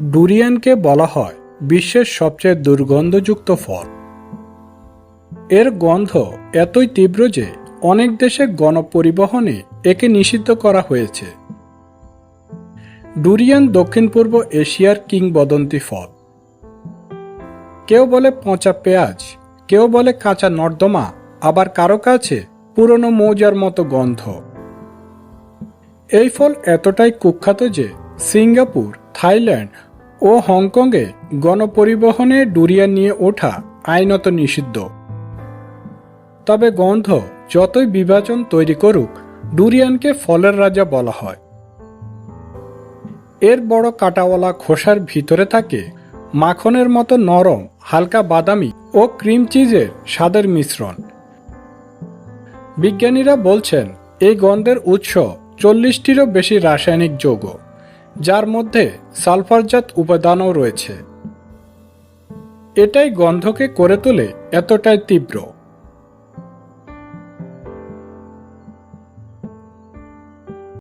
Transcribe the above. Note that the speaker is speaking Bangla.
ডুরিয়ানকে বলা হয় বিশ্বের সবচেয়ে দুর্গন্ধযুক্ত ফল। এর গন্ধ এতই তীব্র যে অনেক দেশে গণপরিবহনে একে নিষিদ্ধ করা হয়েছে। ডুরিয়ান দক্ষিণ পূর্ব এশিয়ার কিংবদন্তি ফল। কেউ বলে পচা পেঁয়াজ, কেউ বলে কাঁচা নর্দমা, আবার কারও কাছে পুরনো মৌজার মতো গন্ধ। এই ফল এতটাই কুখ্যাত যে সিঙ্গাপুর থাইল্যান্ড ও হংকংয়ে গণপরিবহনে ডুরিয়ান নিয়ে ওঠা আইনত নিষিদ্ধ। তবে গন্ধ যতই বিভাজন তৈরি করুক, ডুরিয়ানকে ফলের রাজা বলা হয়। এর বড় কাটাওয়ালা খোসার ভিতরে থাকে মাখনের মতো নরম, হালকা বাদামি ও ক্রিম চিজের স্বাদের মিশ্রণ। বিজ্ঞানীরা বলছেন, এই গন্ধের উৎস চল্লিশটিরও বেশি রাসায়নিক যৌগ। যার মধ্যে সালফারজাত উপাদানও রয়েছে। এটাই গন্ধকে করে তোলে এতটাই তীব্র।